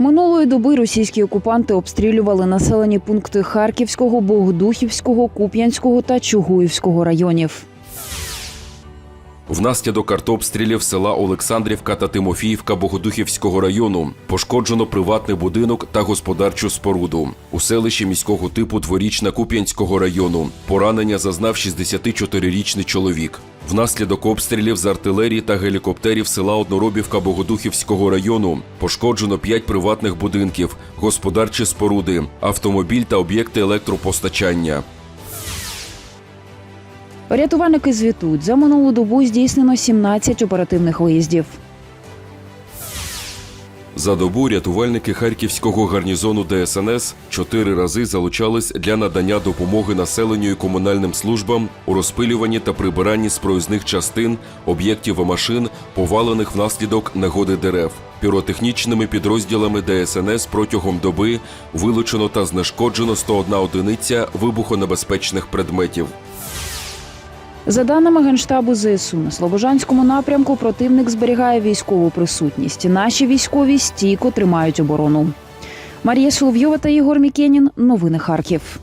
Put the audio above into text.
Минулої доби російські окупанти обстрілювали населені пункти Харківського, Богодухівського, Куп'янського та Чугуївського районів. Внаслідок артобстрілів села Олександрівка та Тимофіївка Богодухівського району пошкоджено приватний будинок та господарчу споруду. У селищі міського типу Дворічна Куп'янського району поранення зазнав 64-річний чоловік. Внаслідок обстрілів з артилерії та гелікоптерів села Одноробівка Богодухівського району пошкоджено 5 приватних будинків, господарчі споруди, автомобіль та об'єкти електропостачання. Рятувальники звітують, за минулу добу здійснено 17 оперативних виїздів. За добу рятувальники харківського гарнізону ДСНС чотири рази залучались для надання допомоги населенню і комунальним службам у розпилюванні та прибиранні з проїзних частин, об'єктів і машин, повалених внаслідок негоди дерев. Піротехнічними підрозділами ДСНС протягом доби вилучено та знешкоджено 101 одиниця вибухонебезпечних предметів. За даними генштабу ЗСУ, на Слобожанському напрямку противник зберігає військову присутність. Наші військові стійко тримають оборону. Марія Соловйова та Ігор Мікенін. Новини Харків.